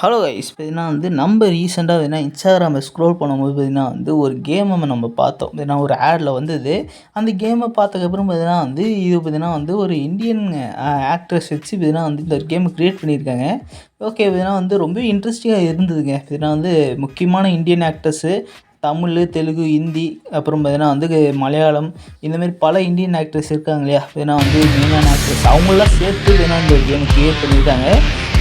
Hello guys பார்த்தீங்கன்னா வந்து நம்ம ரீசெண்டாக வேணால் இன்ஸ்டாகிராமை ஸ்க்ரோல் பண்ணும்போது பார்த்தீங்கன்னா வந்து ஒரு கேமை நம்ம பார்த்தோம். பார்த்தீங்கன்னா ஒரு ஆடில் வந்தது. அந்த கேமை பார்த்ததுக்கப்புறம் பார்த்தீங்கன்னா வந்து இது பார்த்தீங்கன்னா வந்து ஒரு இந்தியன் ஆக்ட்ரஸ் வச்சு பார்த்தீங்கன்னா வந்து இந்த ஒரு கேமை க்ரியேட் பண்ணியிருக்காங்க. ஓகே பார்த்தீங்கன்னா வந்து ரொம்ப இன்ட்ரெஸ்டிங்காக இருந்ததுங்க. பார்த்தீங்கன்னா வந்து முக்கியமான இந்தியன் ஆக்டர்ஸு தமிழ் தெலுங்கு ஹிந்தி அப்புறம் பார்த்தீங்கன்னா வந்து மலையாளம் இந்தமாரி பல இந்தியன் ஆக்டர்ஸ் இருக்காங்க இல்லையா? பார்த்தீங்கன்னா வந்து மெயினான ஆக்டர்ஸ் அவங்களாம் சேர்த்து பார்த்தீங்கன்னா இந்த கேம் க்ரியேட் பண்ணியிருக்காங்க.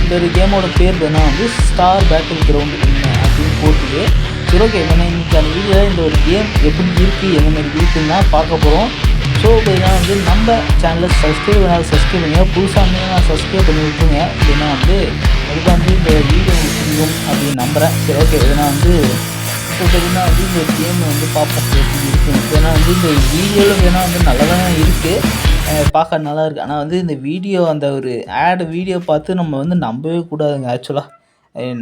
இந்த ஒரு கேமோட பேர் பார்த்தீங்கன்னா வந்து ஸ்டார் பேட்டில் கிரவுண்ட் அப்படின்னு போட்டுது சரி ஓகே என்ன இன்றைக்கான வீடியோவில் இந்த ஒரு கேம் எப்படி இருக்குது எந்த மாதிரி இருக்குன்னு பார்க்க போகிறோம் ஸோ பார்த்தீங்கன்னா வந்து நம்ம சேனலில் சப்ஸ்கிரைப் பண்ணால் சப்ஸ்கிரைப் பண்ணுங்கள் புதுசாக நான் சப்ஸ்கிரைப் பண்ணி விட்டுருங்க. அப்படின்னா வந்து அதுக்கு வந்து இந்த வீடியோ முடியும் அப்படின்னு நம்புகிறேன் சரி ஓகே இதனால் வந்து ஸோ பார்த்தீங்கன்னா வந்து இந்த கேம் வந்து பார்ப்போம் எப்படி இருக்கும் ஏன்னா வந்து இந்த வீடியோவில் வேணால் வந்து நல்லா தான் இருக்குது பார்க்க நல்லா இருக்குது ஆனால் வந்து இந்த வீடியோ அந்த ஒரு ஆடு வீடியோ பார்த்து நம்ம வந்து நம்பவே கூடாதுங்க ஆக்சுவலாக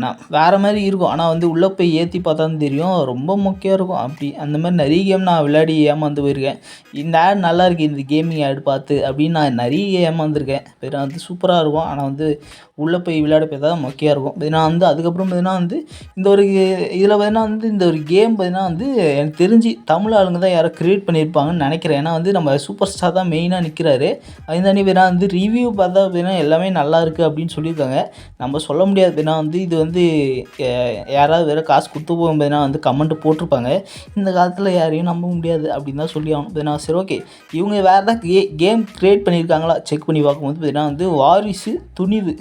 நான் வேறு மாதிரி இருக்கும். ஆனால் வந்து உள்ளே போய் ஏற்றி பார்த்தா தான் தெரியும். ரொம்ப முக்கியம் இருக்கும். அப்படி அந்த மாதிரி நிறைய கேம் நான் விளையாடி ஏமாந்து போயிருக்கேன். இந்த ஆட் நல்லா இருக்குது இந்த கேமிங் ஆட் பார்த்து அப்படின்னு நான் நிறைய ஏமாந்துருக்கேன். வேறு வந்து சூப்பராக இருக்கும். ஆனால் வந்து உள்ளே போய் விளையாட போய் தான் முக்கியம் இருக்கும். பார்த்தீங்கன்னா வந்து அதுக்கப்புறம் பார்த்தீங்கன்னா வந்து இந்த ஒரு இதில் பார்த்தீங்கன்னா வந்து இந்த ஒரு கேம் பார்த்தீங்கன்னா வந்து எனக்கு தெரிஞ்சு தமிழ் ஆளுங்க தான் யாரோ க்ரியேட் பண்ணியிருப்பாங்கன்னு நினைக்கிறேன். ஏன்னா வந்து நம்ம சூப்பர் ஸ்டார் தான் மெயினாக நிற்கிறாரு அது தானே வந்து ரிவ்யூ பார்த்தா பார்த்தீங்கன்னா எல்லாமே நல்லா இருக்குது அப்படின்னு சொல்லியிருக்காங்க. நம்ம சொல்ல முடியாது. ஏன்னா வந்து இது வந்து யாராவது வேறு காசு கொடுத்து போகும்போதுனா வந்து கமெண்ட் போட்டிருப்பாங்க. இந்த காலத்தில் யாரையும் நம்ப முடியாது அப்படின்னு தான் சொல்லி ஆகணும். சரி ஓகே இவங்க வேறு ஏதாவது கே கேம் க்ரியேட் பண்ணியிருக்காங்களா? செக் பண்ணி பார்க்கும்போது பார்த்தீங்கன்னா வந்து வாரிசு துணிவு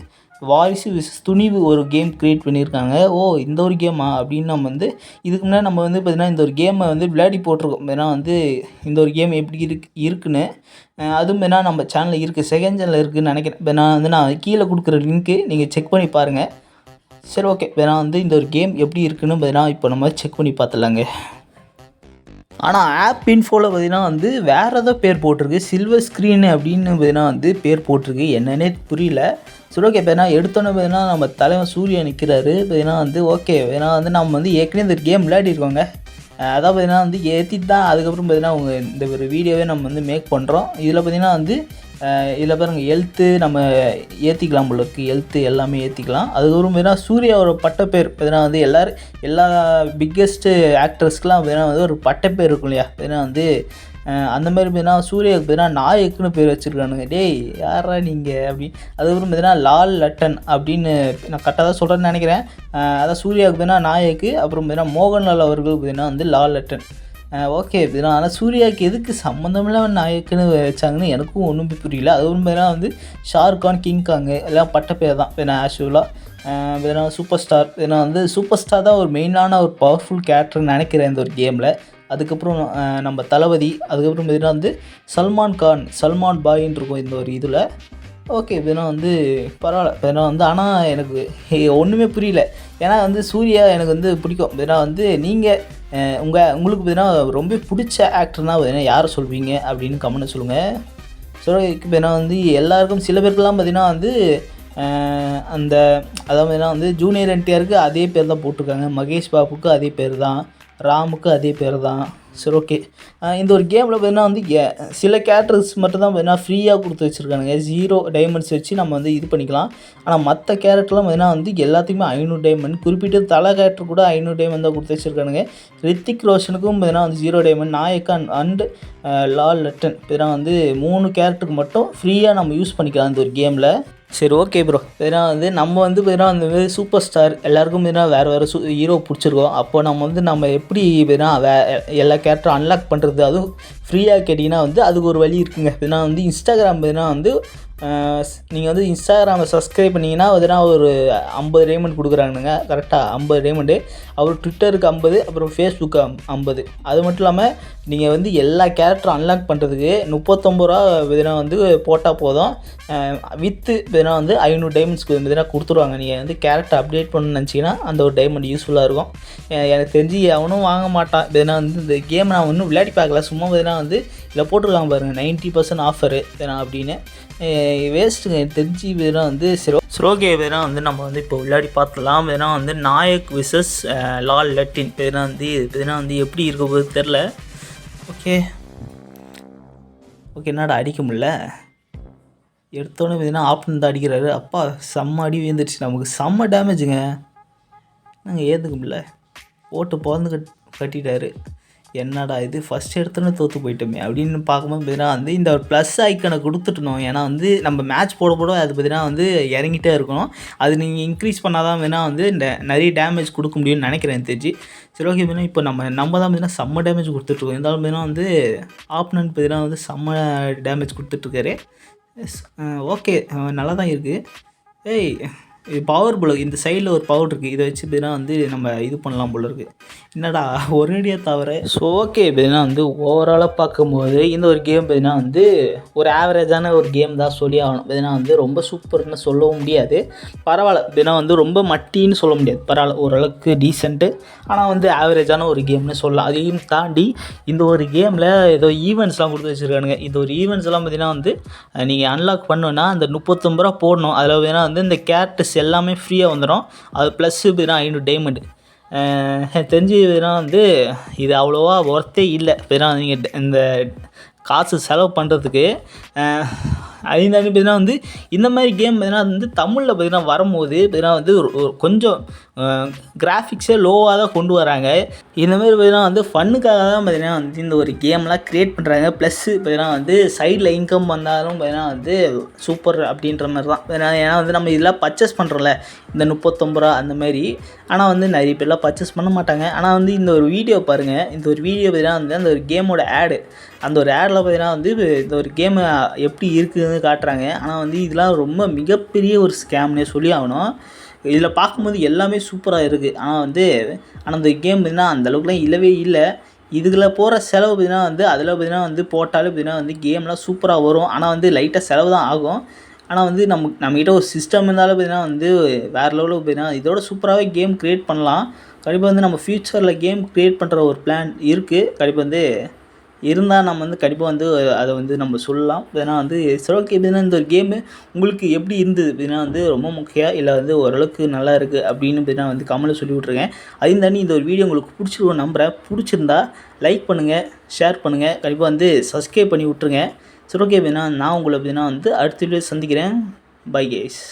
வாரிசு விசஸ் துணிவு ஒரு கேம் க்ரியேட் பண்ணியிருக்காங்க. ஓ இந்த ஒரு கேமா அப்படின்னு நம்ம வந்து இதுக்கு முன்னாடி நம்ம வந்து பார்த்திங்கன்னா இந்த ஒரு கேமை வந்து விளையாடி போட்டிருக்கோம். ஏன்னா வந்து இந்த ஒரு கேம் எப்படி இருக்கு இருக்குன்னு அதுவும் வேணால் நம்ம சேனலில் இருக்குது செகண்ட் சேனலில் இருக்குதுன்னு நினைக்கிறேன். இப்போ நான் வந்து நான் கீழே கொடுக்குற லிங்க்கு நீங்கள் செக் பண்ணி பாருங்கள் சரி ஓகே வேணா வந்து இந்த ஒரு கேம் எப்படி இருக்குன்னு பார்த்தீங்கன்னா இப்போ நம்ம செக் பண்ணி பார்த்துலாங்க ஆனால் ஆப் இன்ஃபோவில் பார்த்தீங்கன்னா வந்து வேறு ஏதோ பேர் போட்டிருக்கு. சில்வர் ஸ்க்ரீன் அப்படின்னு பார்த்தீங்கன்னா வந்து பேர் போட்டிருக்கு. என்னன்னே புரியல. சரி ஓகே இப்போ என்ன எடுத்தோன்னே பார்த்தீங்கன்னா நம்ம தலைவன் சூரியன் நிற்கிறாரு பார்த்தீங்கன்னா வந்து ஓகே ஏன்னா வந்து நம்ம வந்து ஏற்கனவே இந்த கேம் விளையாடிருக்கோங்க அதான் பார்த்தீங்கன்னா வந்து ஏற்றிட்டு தான் அதுக்கப்புறம் பார்த்தீங்கன்னா அவங்க இந்த ஒரு வீடியோவே நம்ம வந்து மேக் பண்ணுறோம் இதில் பார்த்தீங்கன்னா வந்து இதில் பாருங்கள் ஹெல்த்து நம்ம ஏற்றிக்கலாம் போல ஹெல்த்து எல்லாமே ஏற்றிக்கலாம் அதுக்கப்புறம் பார்த்தீங்கன்னா சூர்யாவோட பட்டப்பேர். பார்த்தீங்கன்னா வந்து எல்லோரும் எல்லா பிக்கெஸ்ட்டு ஆக்டர்ஸ்க்கெலாம் பார்த்தீங்கன்னா வந்து ஒரு பட்டப்பேர் இருக்கும் இல்லையா? பார்த்தீங்கன்னா வந்து அந்த மாதிரி பார்த்தீங்கன்னா சூர்யாவுக்கு பார்த்தீங்கன்னா நாயக்குன்னு பேர் வச்சுருக்கானுங்க. டேய் யாரா நீங்கள் அப்படின்னு அதுக்கப்புறம் பார்த்தீங்கன்னா லால் லட்டன் அப்படின்னு நான் கரெக்டாக தான் சொல்கிறேன்னு நினைக்கிறேன். அதான் சூர்யாவுக்கு பார்த்தீங்கன்னா நாயக்கு அப்புறம் பார்த்தீங்கன்னா மோகன்லால் அவர்களுக்கு பார்த்தீங்கன்னா வந்து லால் லட்டன். ஓகே இதெல்லாம் ஆனால் சூர்யாவுக்கு எதுக்கு சம்மந்தமில்லாம நாயக்குன்னு வச்சாங்கன்னு எனக்கும் ஒன்றுமே புரியல. அது ஒன்று வந்து ஷாருக்கான் கிங் காங்கு எல்லாம் பட்ட பேர் தான் வேணா ஆஷுவலாக வேணா சூப்பர் ஸ்டார் ஏன்னா வந்து சூப்பர் ஸ்டார் தான் ஒரு மெயினான ஒரு பவர்ஃபுல் கேரக்டர்னு நினைக்கிறேன் இந்த ஒரு கேமில் அதுக்கப்புறம் நம்ம தளபதி அதுக்கப்புறம் பார்த்தீங்கன்னா வந்து சல்மான் கான் சல்மான் பாயின்னு இருக்கும் இந்த ஒரு இதில். ஓகே வேணா வந்து பரவாயில்ல. வேணா வந்து ஆனால் எனக்கு ஒன்றுமே புரியல. ஏன்னா வந்து சூர்யா எனக்கு வந்து பிடிக்கும். வேணா வந்து நீங்கள் உங்கள் உங்களுக்கு பார்த்தீங்கன்னா ரொம்ப பிடிச்ச ஆக்டர்னால் பார்த்தீங்கன்னா யாரை சொல்வீங்க? அப்படின்னு கமெண்ட் சொல்லுங்கள் ஸோ இப்போ வந்து எல்லாருக்கும் சில பேருக்குலாம் பார்த்திங்கன்னா வந்து அந்த அதாவது வந்து ஜூனியர் என்டிஆருக்கு அதே பேர் தான் போட்டிருக்காங்க. மகேஷ் பாபுக்கு அதே பேர் தான். ராமுக்கு அதே பேர் தான். சரி ஓகே இந்த ஒரு கேமில் பார்த்தீங்கன்னா வந்து சில கேரக்டர்ஸ் மட்டும் தான் பார்த்தீங்கன்னா ஃப்ரீயாக கொடுத்து வச்சுருக்கானுங்க. ஜீரோ டைமண்ட்ஸ் வச்சு நம்ம வந்து இது பண்ணிக்கலாம். ஆனால் மற்ற கேரக்டர்லாம் பார்த்தீங்கன்னா வந்து எல்லாத்துக்குமே ஐநூறு டைமண்ட் குறிப்பிட்டு தலை கேரக்டர் கூட ஐநூறு டைமண்ட் தான் கொடுத்து வச்சுருக்கானுங்க. ரித்திக் ரோஷனுக்கும் பார்த்தீங்கன்னா வந்து ஜீரோ டைமண்ட் நாயக்கன் அண்ட் லால் லட்டன். இதெல்லாம் வந்து மூணு கேரக்டருக்கு மட்டும் ஃப்ரீயாக நம்ம யூஸ் பண்ணிக்கலாம் இந்த ஒரு கேமில் சரி ஓகே ப்ரோ ஏன்னா வந்து நம்ம வந்து பார்த்தீங்கன்னா அந்த சூப்பர் ஸ்டார் எல்லாருக்கும் பார்த்தீங்கன்னா வேறு வேறு சூ ஹீரோ பிடிச்சிருக்கோம். அப்போ நம்ம வந்து நம்ம எப்படி பார்த்தீங்கன்னா வே எல்லா கேரக்டரும் அன்லாக் பண்ணுறது அதுவும் ஃப்ரீயாக கேட்டிங்கன்னா வந்து அதுக்கு ஒரு வழி இருக்குங்க. ஏன்னா வந்து இன்ஸ்டாகிராம் எதுனா வந்து நீங்கள் வந்து இன்ஸ்டாகிராமை சப்ஸ்கிரைப் பண்ணிங்கன்னா எதனா ஒரு ஐம்பது ரேமெண்ட் கொடுக்குறானுங்க கரெக்டாக ஐம்பது ரேமெண்டு அப்புறம் ட்விட்டருக்கு ஐம்பது அப்புறம் ஃபேஸ்புக்கு ஐம்பது. அது மட்டும் இல்லாமல் நீங்கள் வந்து எல்லா கேரக்டரும் அன்லாக் பண்ணுறதுக்கு முப்பத்தொம்பது ரூபா எதுனா வந்து போட்டால் போதும். வித்து எதனா வந்து ஐநூறு டைமண்ட்ஸ்க்கு எதனா கொடுத்துருவாங்க. நீங்கள் வந்து கேரக்டர் அப்டேட் பண்ணணும்னு நினச்சிங்கன்னா அந்த ஒரு டைமண்ட் யூஸ்ஃபுல்லாக இருக்கும். எனக்கு தெரிஞ்சு அவனும் வாங்க மாட்டான். எதனா வந்து இந்த கேம் நான் ஒன்றும் விளையாடி பார்க்கல. சும்மா எதனா வந்து இதில் போட்டிருக்காங்க பாருங்கள் நைன்ட்டி பர்சன்ட் ஆஃபரு எதனா அப்படின்னு. வேஸ்ட்டுங்க தெரிஞ்சு தான் வந்து சிரோ ஸ்ரோகே வேணால் வந்து நம்ம வந்து இப்போ விளையாடி பார்த்துலாம் வேணால் வந்து நாயக் விசஸ் லால் லட்டின். வேணா வந்து வேணா வந்து எப்படி இருக்க போது தெரில ஓகே. ஓகே என்னடா அடிக்க முடில எடுத்தோடனே பார்த்தீங்கன்னா ஆப்னு தான் அடிக்கிறாரு. அப்பா செம்ம அடி விழுந்துருச்சு நமக்கு. செம்ம டேமேஜுங்க நாங்கள் ஏற்றுக்க முடியல. போட்டு பிறந்து கட் கட்டிட்டாரு. என்னடா இது? ஃபஸ்ட் எடுத்தோன்னே தோற்று போயிட்டோமே. அப்படின்னு பார்க்கும்போது பார்த்தீங்கன்னா வந்து இந்த ஒரு ப்ளஸ் ஐக்கனை கொடுத்துட்டணும். ஏன்னா வந்து நம்ம மேட்ச் போட போட அது பார்த்தீங்கன்னா வந்து இறங்கிட்டே இருக்கணும். அது நீங்கள் இன்க்ரீஸ் பண்ணால் தான் வேணால் வந்து இந்த நிறைய டேமேஜ் கொடுக்க முடியும்னு நினைக்கிறேன் தெரிஞ்சு சரி ஓகே பார்த்தீங்கன்னா இப்போ நம்ம நம்ம தான் பார்த்தீங்கன்னா செம்ம டேமேஜ் கொடுத்துட்ருக்கோம் இருந்தாலும் பார்த்தீங்கன்னா வந்து ஆப்னன்ட் பார்த்தீங்கன்னா வந்து செம்ம டேமேஜ் கொடுத்துட்ருக்காரு ஓகே நல்லா தான் இருக்குது ஏய் பவர் போல இந்த சைடில் ஒரு பவர் இருக்குது இதை வச்சு பார்த்தீங்கன்னா வந்து நம்ம இது பண்ணலாம் போல இருக்குது என்னடா ஒரேடியாக தவிர ஸோ ஓகே பார்த்தீங்கன்னா வந்து ஓவராலாக பார்க்கும்போது இந்த ஒரு கேம் பார்த்தீங்கன்னா வந்து ஒரு ஆவரேஜான ஒரு கேம் தான் சொல்லி ஆகணும். பார்த்தீங்கன்னா வந்து ரொம்ப சூப்பர்னு சொல்லவும் முடியாது. பரவாயில்ல. பார்த்தீங்கன்னா வந்து ரொம்ப மட்டின்னு சொல்ல முடியாது. பரவாயில்ல. ஓரளவுக்கு டீசென்ட்டு ஆனால் வந்து ஆவரேஜான ஒரு கேம்னு சொல்லலாம். அதையும் தாண்டி இந்த ஒரு கேமில் ஏதோ ஈவெண்ட்ஸ்லாம் கொடுத்து வச்சுருக்கானுங்க. இந்த ஒரு ஈவெண்ட்ஸ் எல்லாம் பார்த்தீங்கன்னா வந்து நீங்கள் அன்லாக் பண்ணணுன்னா அந்த முப்பத்தொம்பது ரூபா போடணும். அதில் பார்த்தீங்கன்னா வந்து இந்த கேரக்டர்ஸ் எல்லாமே ஃப்ரீயாக வந்துடும் அது ப்ளஸ்ஸு இப்படினா ஐநூறு டைமண்டு தெரிஞ்சு பார்த்தீங்கன்னா வந்து இது அவ்வளோவா ஒர்த்தே இல்லை. பார்த்தீங்கன்னா நீங்கள் இந்த காசு செலவு பண்ணுறதுக்கு அதையும் தாண்டி பார்த்தீங்கன்னா வந்து இந்த மாதிரி கேம் பார்த்தீங்கன்னா வந்து தமிழில் பார்த்தீங்கன்னா வரும்போது பார்த்தீங்கன்னா வந்து ஒரு கொஞ்சம் கிராஃபிக்ஸே லோவாக தான் கொண்டு வராங்க. இந்த மாதிரி பார்த்தீங்கன்னா வந்து ஃபன்னுக்காக தான் பார்த்தீங்கன்னா வந்து இந்த ஒரு கேம்லாம் க்ரியேட் பண்ணுறாங்க ப்ளஸ்ஸு பார்த்தீங்கன்னா வந்து சைடில் இன்கம் வந்தாலும் பார்த்தீங்கன்னா வந்து சூப்பர் அப்படின்ற மாதிரி தான். ஏன்னா வந்து நம்ம இதெல்லாம் பர்ச்சேஸ் பண்ணுறோம்ல இந்த முப்பத்தொம்பது ரூபா அந்த மாதிரி. ஆனால் வந்து நிறைய பேர்லாம் பர்ச்சேஸ் பண்ண மாட்டாங்க. ஆனால் வந்து இந்த ஒரு வீடியோ பாருங்கள் இந்த ஒரு வீடியோ பார்த்தீங்கன்னா வந்து அந்த ஒரு கேமோட ஆடு அந்த ஒரு ஆடில் பார்த்தீங்கன்னா வந்து இந்த ஒரு கேமு எப்படி இருக்குது வந்து காட்டுறாங்க. ஆனால் வந்து இதெல்லாம் ரொம்ப மிகப்பெரிய ஒரு ஸ்கேம்னே சொல்லி ஆகணும் இதில் பார்க்கும்போது எல்லாமே சூப்பராக இருக்குது ஆனால் வந்து ஆனால் அந்த கேம் பார்த்தீங்கன்னா அந்தளவுக்குலாம் இல்லவே இல்லை. இதுக்குள்ள போகிற செலவு பார்த்தீங்கன்னா வந்து அதில் பார்த்தீங்கன்னா வந்து போட்டாலே பார்த்திங்கன்னா வந்து கேம்லாம் சூப்பராக வரும். ஆனால் வந்து லைட்டாக செலவு தான் ஆகும். ஆனால் வந்து நம்ம நம்மக்கிட்ட ஒரு சிஸ்டம் இருந்தாலும் பார்த்தீங்கன்னா வந்து வேறு லெவலில் பார்த்தீங்கன்னா இதோட சூப்பராகவே கேம் க்ரியேட் பண்ணலாம். கண்டிப்பாக வந்து நம்ம ஃப்யூச்சரில் கேம் க்ரியேட் பண்ணுற ஒரு பிளான் இருக்குது கண்டிப்பாக வந்து இருந்தால் நம்ம வந்து கண்டிப்பாக வந்து அதை வந்து நம்ம சொல்லலாம். ஏன்னா வந்து சரி ஓகே இந்த ஒரு கேமு உங்களுக்கு எப்படி இருந்தது? அப்படின்னா வந்து ரொம்ப முக்கியம் இல்லை வந்து ஓரளவுக்கு நல்லா இருக்குது அப்படின்னு பார்த்தீங்கன்னா வந்து கமலை சொல்லி விட்ருக்கேன் அதையும் தாண்டி இந்த ஒரு வீடியோ உங்களுக்கு பிடிச்சிருவோம் நம்புகிறேன் பிடிச்சிருந்தா லைக் பண்ணுங்கள் ஷேர் பண்ணுங்கள் கண்டிப்பாக வந்து சப்ஸ்கிரைப் பண்ணி விட்ருங்க சரி ஓகே அப்படின்னா நான் உங்களை அப்படின்னா வந்து அடுத்த வீடியோ சந்திக்கிறேன். By case